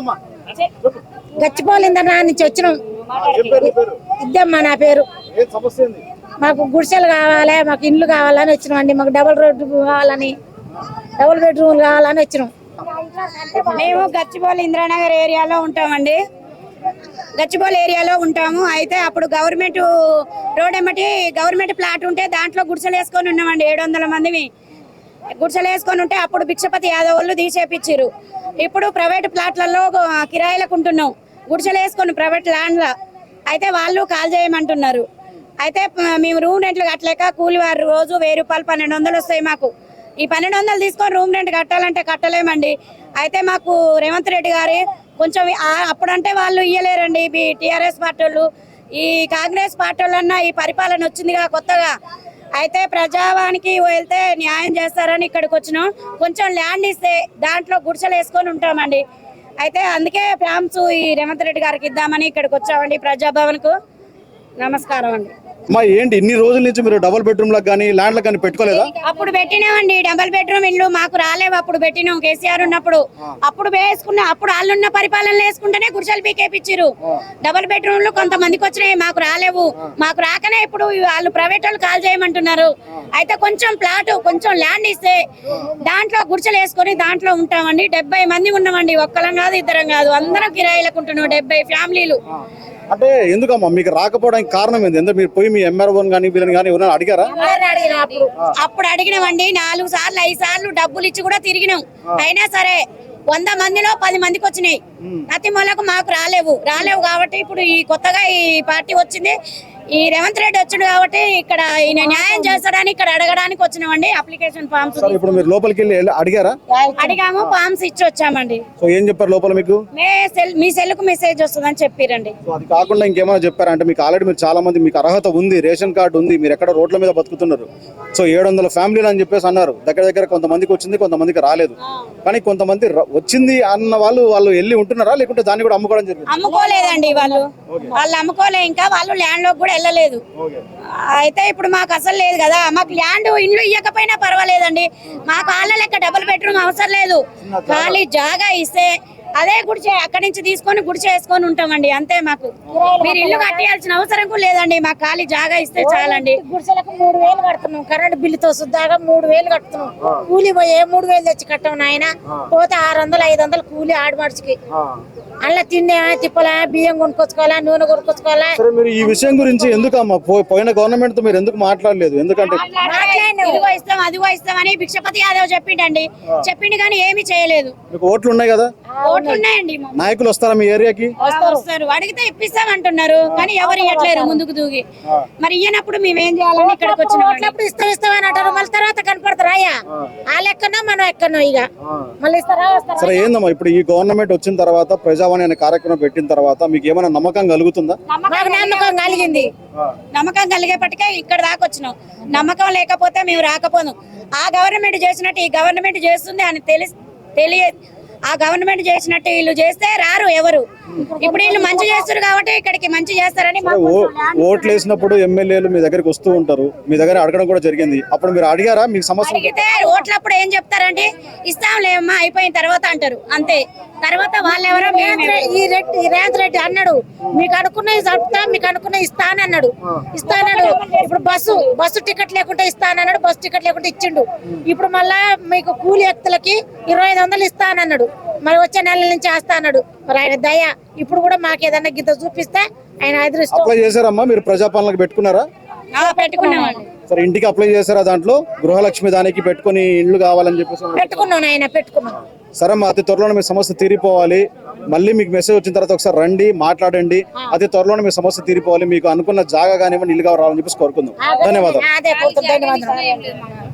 అమ్మా, నుంచి వచ్చినాం. ఇద్దమ్మా నా పేరు. మాకు గుడిసెలు కావాలి మాకు ఇండ్లు కావాలని వచ్చినాం అండి మాకు డబుల్ రోడ్డు కావాలని డబుల్ బెడ్రూమ్ కావాలని వచ్చినాం. మేము గచ్చిబౌలి ఇంద్రానగర్ ఏరియాలో ఉంటామండి. గచ్చిబౌలి ఏరియాలో ఉంటాము. అయితే అప్పుడు గవర్నమెంట్ రోడ్ ఎమ్మటి గవర్నమెంట్ ప్లాట్ ఉంటే దాంట్లో గుడిసెలు వేసుకొని ఉన్నామండి. ఏడు వందల మందిని. గుడిసెలు వేసుకొని ఉంటే అప్పుడు భిక్షపతి యాదవులు వాళ్ళు తీసేపిచ్చిర్రు. ఇప్పుడు ప్రైవేట్ ప్లాట్లలో కిరాయిలకు ఉంటున్నాం. గుడిసెలు వేసుకొని ప్రైవేట్ ల్యాండ్లో. అయితే వాళ్ళు కాల్ చేయమంటున్నారు. అయితే మేము రూమ్ రెంట్లు కట్టలేక కూలి వారు రోజు వెయ్యి రూపాయలు పన్నెండు వందలు వస్తాయి మాకు. ఈ పన్నెండు వందలు తీసుకొని రూమ్ రెంట్ కట్టాలంటే కట్టలేమండి. అయితే మాకు రేవంత్ రెడ్డి గారి కొంచెం అప్పుడంటే వాళ్ళు ఇయ్యలేరండి. టీఆర్ఎస్ పార్టీ వాళ్ళు ఈ కాంగ్రెస్ పార్టీ ఈ పరిపాలన వచ్చిందిగా కొత్తగా. అయితే ప్రజావానికి వెళ్తే న్యాయం చేస్తారని ఇక్కడికి వచ్చినాం. కొంచెం ల్యాండ్ ఇస్తే దాంట్లో గుడిసెలు వేసుకొని ఉంటామండి. అయితే అందుకే ఫ్యామ్స్ ఈ రేవంత్ రెడ్డి గారికి ఇద్దామని ఇక్కడికి వచ్చామండి ప్రజాభవన్కు. నమస్కారం అండి. అమ్మా ఏంటి ఇన్ని రోజుల నుంచి మీరు డబుల్ బెడ్రూమ్లకు కానీ ల్యాండ్లకు కానీ పెట్టుకోలేదా? అప్పుడు పెట్టినామండి డబల్ బెడ్రూమ్ ఇల్లు మాకు రాలేవు అప్పుడు పెట్టినాం కేసీఆర్ ఉన్నప్పుడు. అప్పుడు వేసుకున్న అప్పుడు వాళ్ళున్న పరిపాలన వేసుకుంటేనే గుడిసెలు పీకేపిచ్చిరు డబల్ బెడ్రూమ్లు కొంతమందికి వచ్చినాయి మాకు రాలేవు. మాకు రాకనే ఇప్పుడు వాళ్ళు ప్రైవేట్ వాళ్ళు కాల్ చేయమంటున్నారు. అయితే కొంచెం ప్లాట్ కొంచెం ల్యాండ్ ఇస్తే దాంట్లో గుడిసెలు వేసుకొని దాంట్లో ఉంటామండి. డెబ్బై మంది ఉన్నామండి ఒక్కలం కాదు ఇద్దరం కాదు అందరం కిరాయిలకు ఉంటున్నాం డెబ్బై ఫ్యామిలీలు. అంటే ఎందుకమ్మా? మీకు రాకపోవడానికి కారణం ఏంది? ఎందుకు మీరు పోయి మీ ఎంఆర్ఓ కానీ వీళ్ళని కానీ ఎవరైనా అడిగారా? అప్పుడు. అడిగినామండి నాలుగు సార్లు ఐదు సార్లు డబ్బులు ఇచ్చి కూడా తిరిగినాం. అయినా సరే వంద మందిలో పది మందికి వచ్చినాయి. అతి మొలకు మాకు రాలేవు. రాలేవు కాబట్టి ఇప్పుడు ఈ కొత్తగా ఈ పార్టీ వచ్చింది. ఈ రేవంత్ రెడ్డి వచ్చాడు కాబట్టి ఇక్కడ ఈయన న్యాయం చేస్తాడని ఇక్కడ అడగడానికి వచ్చినామండి అప్లికేషన్ ఫామ్స్ ఇప్పుడు మీరు లోపలికి వెళ్ళి అడిగారా? అడిగాము ఫామ్స్ ఇచ్చి వచ్చామండి. సో ఏం చెప్పారు లోపల మీకు? మే సెల్ మీ సెల్కు మెసేజ్ వస్తుందని చెప్పిరండి. సో అది కాకుండా ఇంకేమైనా చెప్పారా? అంటే మీకు ఆల్రెడీ మీరు చాలా మంది మీకు అర్హత ఉంది రేషన్ కార్డు ఉంది మీరు ఎక్కడ రోడ్ల మీద బతుకుతున్నారు. సో ఏడు వందల ఫ్యామిలీలు అని చెప్పేసి అన్నారు. దగ్గర దగ్గర కొంతమందికి వచ్చింది కొంతమందికి రాలేదు. కానీ కొంతమంది వచ్చింది అన్న వాళ్ళు వాళ్ళు వెళ్ళి ఉంటున్నారా? లేకుంటే దాన్ని కూడా అమ్ముకోవడం జరిగింది? అమ్ముకోలేదండి వాళ్ళు. వాళ్ళు అమ్ముకోలే ఇంకా వాళ్ళు ల్యాండ్లోకి కూడా వెళ్ళలేదు. అయితే ఇప్పుడు మాకు అసలు లేదు కదా. మాకు ల్యాండ్ ఇండ్లు ఇవ్వకపోయినా పర్వాలేదండి. మాకు వాళ్ళ లెక్క డబుల్ బెడ్రూమ్ అవసరం లేదు. ఖాళీ జాగా ఇస్తే అదే గుడిచే అక్కడి నుంచి తీసుకొని గుడిచే వేసుకొని ఉంటామండి. అంతే మాకు. మీరు ఇల్లు కట్టేయాల్సిన అవసరం కూడా లేదండి. మాకు ఖాళీ జాగా ఇస్తే చాలండి. గుడిసెలకు మూడు వేలు కడుతున్నాం. కరెంట్ బిల్లుతో సుద్దాగా మూడు వేలు కడుతున్నాం. కూలి పోయి ఏ మూడు వేలు తెచ్చి కట్టాం నాయన? పోతే ఆరు వందలు ఐదు వందలు కూలి ఆడమడిచికి అలా తిండే తిప్పలా బియ్యం కొనుక్కొచ్చుకోవాలా నూనె కొనుక్కొచ్చుకోవాలా? సరే మీరు ఈ విషయం గురించి ఎందుకు అమ్మా పో- పోయిన గవర్నమెంట్తో మీరు ఎందుకు మాట్లాడలేదు? ఎందుకంటే ఇదిగో ఇస్తాం అదిగో ఇస్తామని భిక్షపతి యాదవ్ చెప్పిండండి. చెప్పిండు కానీ ఏమీ చేయలేదు. మీకు ఓట్లు ఉన్నాయి కదా? నాయకులు వస్తారా మీ ఏరియాకి? వస్తారు. అడిగితే ఇప్పిస్తామంటున్నారు. కానీ ఎవరు ఇవ్వట్లేరు ముందుకు దూగి మరి ఇయ్యనప్పుడు మేము ఏం చేయాలని ఇక్కడికి వచ్చినాం అప్పుడు ఇస్తాం ఇస్తామని అంటారు. మళ్ళీ తర్వాత కనపడతారు. అయ్యా వాళ్ళు ఎక్కడో మనం ఎక్కడో ఇక. మళ్ళీ ఇస్తారా సరే ఏందమ్మా ఇప్పుడు ఈ గవర్నమెంట్ వచ్చిన తర్వాత ప్రజావాణి అనే కార్యక్రమం పెట్టిన తర్వాత మీకు ఏమైనా నమ్మకం కలుగుతుందా? మాకు నమ్మకం కలిగింది. నమ్మకం కలిగేపటికే ఇక్కడ దాకా వచ్చినాం. నమ్మకం లేకపోతే మేము రాకపోను. ఆ గవర్నమెంట్ చేసినట్టు ఈ గవర్నమెంట్ చేస్తుంది అని తెలిసి తెలియ ఆ గవర్నమెంట్ చేసినట్టు వీళ్ళు చేస్తే రారు ఎవరు? ఇప్పుడు వీళ్ళు మంచి చేస్తారు కాబట్టి ఇక్కడికి మంచి చేస్తారని ఓట్లు వేసినప్పుడు ఎమ్మెల్యేలు మీ దగ్గరికి వస్తూ ఉంటారు. మీ దగ్గర అడగడం కూడా జరిగింది. అప్పుడు మీరు అడిగారా? మీకు సమస్య అడిగితే ఓట్లప్పుడు ఏం చెప్తారంటే ఇస్తాంలేమ్మా అయిపోయిన తర్వాత అంటారు. అంతే. తర్వాత వాళ్ళెవరో మేమే ఈ రెడ్డి రేవంత్ రెడ్డి అన్నాడు. మీకు అనుకున్నవి చదువుతా మీకు అనుకున్నవి ఇస్తానన్నాడు. ఇస్తానన్నాడు. ఇప్పుడు బస్సు బస్సు టికెట్ లేకుంటే ఇస్తానన్నాడు బస్సు టికెట్ లేకుంటే ఇచ్చిండు. ఇప్పుడు మళ్ళా మీకు కూలి వ్యక్తులకి ఇరవై ఐదు వందలు ఇస్తానన్నాడు. మరి వచ్చే నెల నుంచి వేస్తా అన్నాడు మరి ఆయన దయ ఇప్పుడు కూడా మాకు ఏదన్నా గిద్ద చూపిస్తే ఆయన అదృష్టం అప్లై చేశారమ్మా మీరు ప్రజాపాలనకు పెట్టుకున్నారా పెట్టుకున్నామండి సరే ఇంటికి అప్లై చేశారా దాంట్లో గృహలక్ష్మి దానికి పెట్టుకొని ఇల్లు కావాలని చెప్పేసి పెట్టుకున్నాం ఆయన పెట్టుకున్నాం సరే అతి త్వరలోనే మీ సమస్య తీరిపోవాలి మళ్ళీ మీకు మెసేజ్ వచ్చిన తర్వాత ఒకసారి రండి మాట్లాడండి అతి త్వరలోనే మీ సమస్య తీరిపోవాలి మీకు అనుకున్న జాగా కానివ్వండి ఇల్లు కావాలని చెప్పేసి కోరుకుందాం ధన్యవాదాలు అదే ధన్యవాదాలు